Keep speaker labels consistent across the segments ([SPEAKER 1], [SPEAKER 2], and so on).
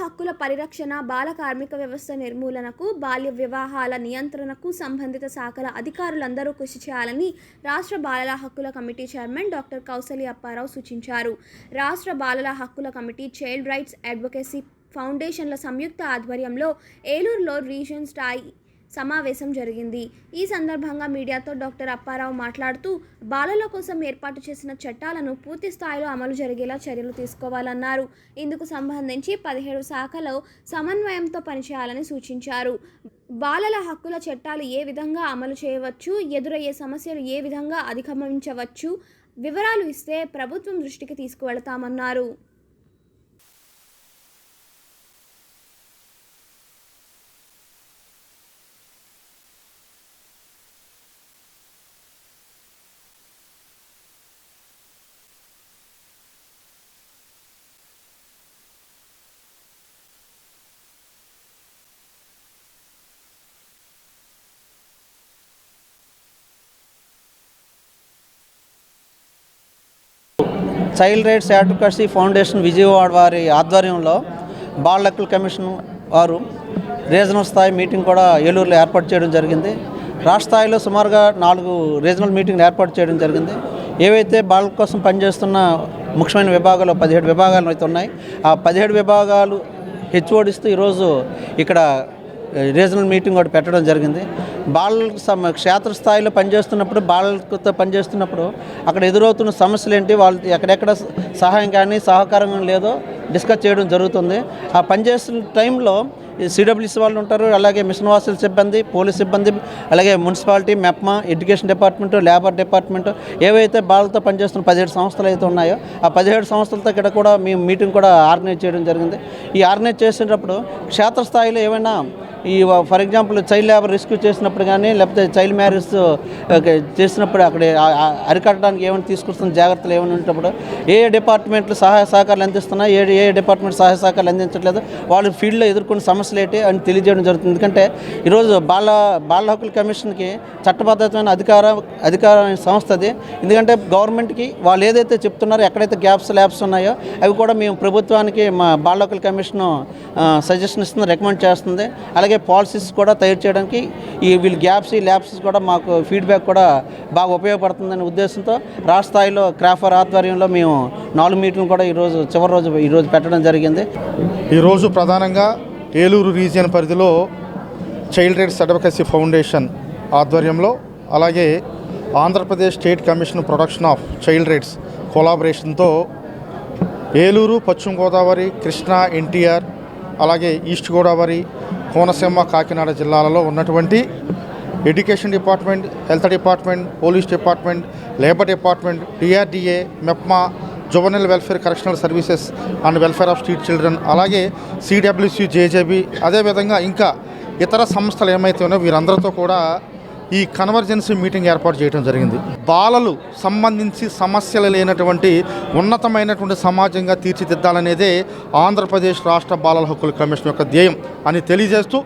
[SPEAKER 1] హక్కుల పరిరక్షణ బాల కార్మిక వ్యవస్థ నిర్మూలనకు బాల్య వివాహాల నియంత్రణకు సంబంధిత శాఖల అధికారులందరూ కృషి చేయాలని రాష్ట్ర బాలల హక్కుల committee chairman doctor Kousali Apparao సూచించారు. రాష్ట్ర బాలల హక్కుల కమిటీ చైల్డ్ రైట్స్ అడ్వకేసీ ఫౌండేషన్ల సంయుక్త ఆధ్వర్యంలో ఏలూరులో రీజన్ స్థాయి సమావేశం జరిగింది. ఈ సందర్భంగా మీడియాతో డాక్టర్ అప్పారావు మాట్లాడుతూ బాలల కోసం ఏర్పాటు చేసిన చట్టాలను పూర్తి స్థాయిలో అమలు జరిగేలా చర్యలు తీసుకోవాలన్నారు. ఇందుకు సంబంధించి పదిహేడు శాఖలో సమన్వయంతో పనిచేయాలని సూచించారు. బాలల హక్కుల చట్టాలు ఏ విధంగా అమలు చేయవచ్చు ఎదురయ్యే సమస్యలు ఏ విధంగా అధిగమించవచ్చు వివరాలు ఇస్తే ప్రభుత్వం దృష్టికి తీసుకువెళతామన్నారు.
[SPEAKER 2] Child rights advocacy foundation Vijayawada వారి ఆధ్వర్యంలో బాల హక్కుల కమిషన్ వారు రీజనల్ స్థాయి మీటింగ్ కూడా ఏలూరులో ఏర్పాటు చేయడం జరిగింది. రాష్ట్ర స్థాయిలో సుమారుగా నాలుగు రీజనల్ మీటింగ్లు ఏర్పాటు చేయడం జరిగింది. ఏవైతే బాలల కోసం పనిచేస్తున్న ముఖ్యమైన విభాగాలు పదిహేడు విభాగాలు అయితే ఉన్నాయి. ఆ పదిహేడు విభాగాలు హెచ్ఓడిస్తూ ఈరోజు ఇక్కడ రీజనల్ మీటింగ్ ఒకటి పెట్టడం జరిగింది. బాలల సమ క్షేత్రస్థాయిలో పనిచేస్తున్నప్పుడు బాలలతో పనిచేస్తున్నప్పుడు అక్కడ ఎదురవుతున్న సమస్యలు ఏంటి వాళ్ళు ఎక్కడెక్కడ సహాయం కానీ సహకారం లేదో డిస్కస్ చేయడం జరుగుతుంది. ఆ పనిచేస్తున్న టైంలో సిడబ్ల్యూసి వాళ్ళు ఉంటారు అలాగే మిషన్ వాసుల సిబ్బంది పోలీస్ సిబ్బంది అలాగే municipality Mepma education department labour department ఏవైతే బాలతో పనిచేస్తున్న పదిహేడు సంస్థలు అయితే ఉన్నాయో ఆ పదిహేడు సంస్థలతో ఇక్కడ కూడా మేము మీటింగ్ కూడా ఆర్గనైజ్ చేయడం జరిగింది. ఈ ఆర్గనైజ్ చేసేటప్పుడు క్షేత్రస్థాయిలో ఏమైనా ఈ for example child labour risk చేసినప్పుడు కానీ లేకపోతే చైల్డ్ మ్యారేజ్ చేసినప్పుడు అక్కడ అరికట్టడానికి ఏమైనా తీసుకొస్తున్న జాగ్రత్తలు ఏమైనా ఉన్నప్పుడు ఏ డిపార్ట్మెంట్లు సహాయ సహకారాలు అందిస్తున్నాయి ఏ ఏ డిపార్ట్మెంట్ సహాయ సహకారాలు అందించట్లేదు వాళ్ళు ఫీల్డ్లో ఎదుర్కొన్న సమస్యలు ఏంటి అని తెలియజేయడం జరుగుతుంది. ఎందుకంటే ఈరోజు బాల బాల హక్కుల కమిషన్కి చట్టబద్ధమైన అధికార అధికార సంస్థ అది. ఎందుకంటే గవర్నమెంట్కి వాళ్ళు ఏదైతే చెప్తున్నారో ఎక్కడైతే గ్యాప్స్ ల్యాబ్స్ ఉన్నాయో అవి కూడా మేము ప్రభుత్వానికి మా బాల హక్కుల కమిషన్ సజెషన్ ఇస్తుంది రికమెండ్ చేస్తుంది. అలాగే పాలసీస్ కూడా తయారు చేయడానికి ఈ వీళ్ళు గ్యాప్స్ ఈ ల్యాబ్స్ కూడా మాకు ఫీడ్బ్యాక్ కూడా బాగా ఉపయోగపడుతుందనే ఉద్దేశంతో రాష్ట్ర స్థాయిలో క్రాఫర్ ఆధ్వర్యంలో మేము నాలుగు మీటింగ్లు కూడా ఈరోజు చివరి రోజు ఈరోజు పెట్టడం జరిగింది.
[SPEAKER 3] ఈరోజు ప్రధానంగా ఏలూరు రీజియన్ పరిధిలో చైల్డ్ రైట్స్ అడ్వకసీ ఫౌండేషన్ ఆధ్వర్యంలో అలాగే Andhra Pradesh state commission production of child rights కొలాబరేషన్తో Eluru పశ్చిమ గోదావరి కృష్ణా ఎన్టీఆర్ అలాగే ఈస్ట్ గోదావరి కోనసీమ కాకినాడ జిల్లాలలో ఉన్నటువంటి education department health department police department labour department DRDA Mepma juvenile welfare correctional services and welfare of street children అలాగే CWC JJB అదేవిధంగా ఇంకా ఇతర సంస్థలు ఏమైతే ఉన్నాయో వీరందరితో కూడా ఈ కన్వర్జెన్సీ మీటింగ్ ఏర్పాటు చేయడం జరిగింది. బాలలు సంబంధించి సమస్యలు లేనటువంటి ఉన్నతమైనటువంటి సమాజంగా తీర్చిదిద్దాలనేదే ఆంధ్రప్రదేశ్ రాష్ట్ర బాలల హక్కుల కమిషన్ యొక్క ధ్యేయం అని తెలియజేస్తూ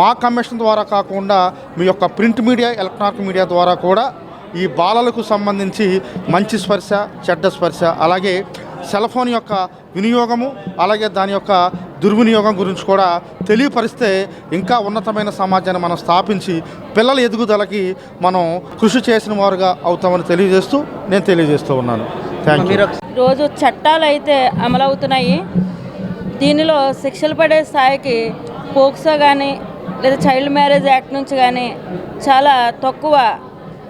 [SPEAKER 3] మా కమిషన్ ద్వారా కాకుండా మీ యొక్క ప్రింట్ మీడియా ఎలక్ట్రానిక్ మీడియా ద్వారా కూడా ఈ బాలలకు సంబంధించి మంచి స్పర్శ చెడ్డ స్పర్శ అలాగే సెల్ ఫోన్ యొక్క వినియోగము అలాగే దాని యొక్క దుర్వినియోగం గురించి కూడా తెలియపరిస్తే ఇంకా ఉన్నతమైన సమాజాన్ని మనం స్థాపించి పిల్లల ఎదుగుదలకి మనం కృషి చేసిన వారుగా అవుతామని తెలియజేస్తూ నేను తెలియజేస్తూ ఉన్నాను. థ్యాంక్ యూ
[SPEAKER 4] రోజు చట్టాలు అయితే అమలవుతున్నాయి. దీనిలో శిక్షలు పడే స్థాయికి పోక్సో కానీ లేదా చైల్డ్ మ్యారేజ్ యాక్ట్ నుంచి కానీ చాలా తక్కువ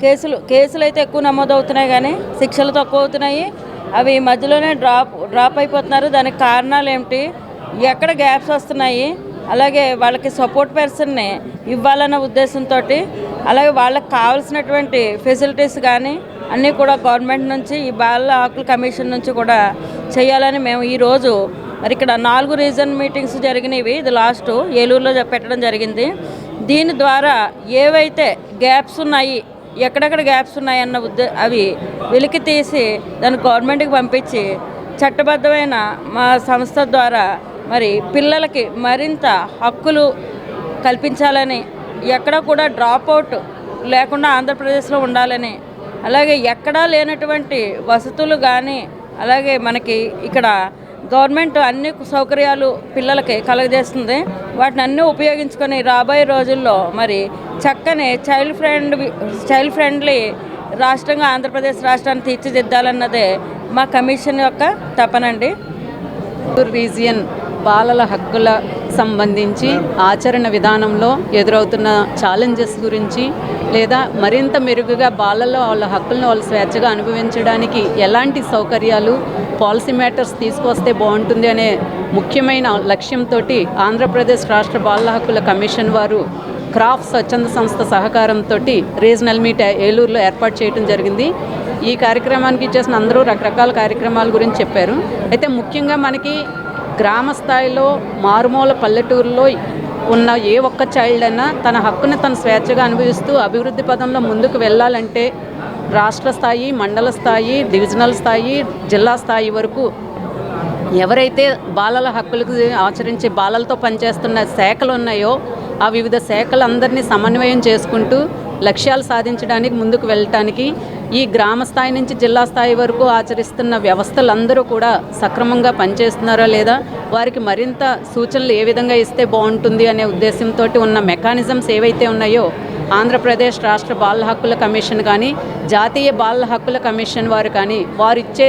[SPEAKER 4] కేసులు కేసులు అయితే ఎక్కువ నమోదవుతున్నాయి కానీ శిక్షలు తక్కువ అవుతున్నాయి. అవి మధ్యలోనే డ్రాప్ డ్రాప్ అయిపోతున్నారు. దానికి కారణాలు ఏమిటి? ఎక్కడ గ్యాప్స్ వస్తున్నాయి? అలాగే వాళ్ళకి సపోర్ట్ పర్సన్ని ఇవ్వాలన్న ఉద్దేశంతో అలాగే వాళ్ళకి కావాల్సినటువంటి ఫెసిలిటీస్ కానీ అన్నీ కూడా గవర్నమెంట్ నుంచి ఈ బాల హక్కుల కమిషన్ నుంచి కూడా చేయాలని మేము ఈరోజు మరి ఇక్కడ నాలుగు రీజన్ మీటింగ్స్ జరిగినవి. ఇది లాస్ట్ ఏలూరులో పెట్టడం జరిగింది. దీని ద్వారా ఏవైతే గ్యాప్స్ ఉన్నాయి ఎక్కడెక్కడ గ్యాప్స్ ఉన్నాయన్న ఉద్దే అవి వెలికి తీసి దాన్ని గవర్నమెంట్కి పంపించి చట్టబద్ధమైన మా సంస్థ ద్వారా మరి పిల్లలకి మరింత హక్కులు కల్పించాలని ఎక్కడ కూడా డ్రాప్ అవుట్ లేకుండా ఆంధ్రప్రదేశ్లో ఉండాలని అలాగే ఎక్కడా లేనటువంటి వసతులు కానీ అలాగే మనకి ఇక్కడ గవర్నమెంట్ అన్ని సౌకర్యాలు పిల్లలకి కలగజేస్తుంది. వాటిని అన్నీ ఉపయోగించుకొని రాబోయే రోజుల్లో మరి చక్కని చైల్డ్ ఫ్రెండ్ చైల్డ్ ఫ్రెండ్లీ రాష్ట్రంగా ఆంధ్రప్రదేశ్ రాష్ట్రాన్ని తీర్చిదిద్దాలన్నదే మా కమిషన్ యొక్క తపనండి.
[SPEAKER 5] రీజియన్ బాలల హక్కుల సంబంధించి ఆచరణ విధానంలో ఎదురవుతున్న ఛాలెంజెస్ గురించి లేదా మరింత మెరుగుగా బాలల్లో వాళ్ళ హక్కులను వాళ్ళు స్వేచ్ఛగా అనుభవించడానికి ఎలాంటి సౌకర్యాలు పాలసీ మ్యాటర్స్ తీసుకొస్తే బాగుంటుంది అనే ముఖ్యమైన లక్ష్యంతో ఆంధ్రప్రదేశ్ రాష్ట్ర బాల హక్కుల కమిషన్ వారు క్రాఫ్ స్వచ్ఛంద సంస్థ సహకారంతో రీజనల్ మీట్ ఏలూరులో ఏర్పాటు చేయడం జరిగింది. ఈ కార్యక్రమానికి ఇచ్చేసిన అందరూ రకరకాల కార్యక్రమాల గురించి చెప్పారు. అయితే ముఖ్యంగా మనకి గ్రామ స్థాయిలో మారుమూల పల్లెటూరులో ఉన్న ఏ ఒక్క చైల్డ్ అయినా తన హక్కుని తను స్వేచ్ఛగా అనుభవిస్తూ అభివృద్ధి పదంలో ముందుకు వెళ్ళాలంటే రాష్ట్ర స్థాయి మండల స్థాయి డివిజనల్ స్థాయి జిల్లా స్థాయి వరకు ఎవరైతే బాలల హక్కులకు ఆచరించే బాలలతో పనిచేస్తున్న శాఖలు ఉన్నాయో ఆ వివిధ శాఖలందరినీ సమన్వయం చేసుకుంటూ లక్ష్యాలు సాధించడానికి ముందుకు వెళ్ళటానికి ఈ గ్రామ స్థాయి నుంచి జిల్లా స్థాయి వరకు ఆచరిస్తున్న వ్యవస్థలందరూ కూడా సక్రమంగా పనిచేస్తున్నారా లేదా వారికి మరింత సూచనలు ఏ విధంగా ఇస్తే బాగుంటుంది అనే ఉద్దేశంతో ఉన్న మెకానిజమ్స్ ఏవైతే ఉన్నాయో ఆంధ్రప్రదేశ్ రాష్ట్ర బాలల హక్కుల కమిషన్ కానీ జాతీయ బాలల హక్కుల కమిషన్ వారు కానీ వారు ఇచ్చే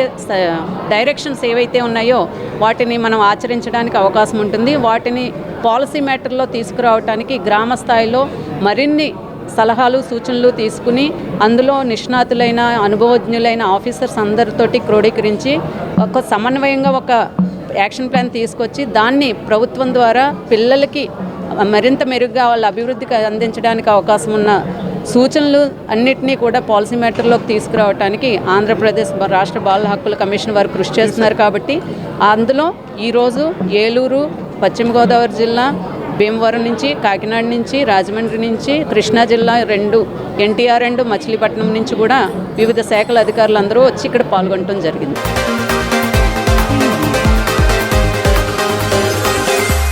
[SPEAKER 5] డైరెక్షన్స్ ఏవైతే ఉన్నాయో వాటిని మనం ఆచరించడానికి అవకాశం ఉంటుంది. వాటిని పాలసీ మ్యాటర్లో తీసుకురావడానికి గ్రామ స్థాయిలో మరిన్ని సలహాలు సూచనలు తీసుకుని అందులో నిష్ణాతులైన అనుభవజ్ఞులైన ఆఫీసర్స్ అందరితోటి క్రోడీకరించి ఒక సమన్వయంగా ఒక యాక్షన్ ప్లాన్ తీసుకొచ్చి దాన్ని ప్రభుత్వం ద్వారా పిల్లలకి మరింత మెరుగ్గా వాళ్ళ అభివృద్ధికి అందించడానికి అవకాశం ఉన్న సూచనలు అన్నిటినీ కూడా పాలసీ మ్యాటర్లోకి తీసుకురావడానికి ఆంధ్రప్రదేశ్ రాష్ట్ర బాల హక్కుల కమిషన్ వారు కృషి చేస్తున్నారు కాబట్టి అందులో ఈరోజు ఏలూరు పశ్చిమ గోదావరి జిల్లా భీమవరం నుంచి కాకినాడ నుంచి రాజమండ్రి నుంచి కృష్ణా జిల్లా రెండు ఎన్టీఆర్ రెండు మచిలీపట్నం నుంచి కూడా వివిధ శాఖల అధికారులు అందరూ వచ్చి ఇక్కడ పాల్గొనడం జరిగింది.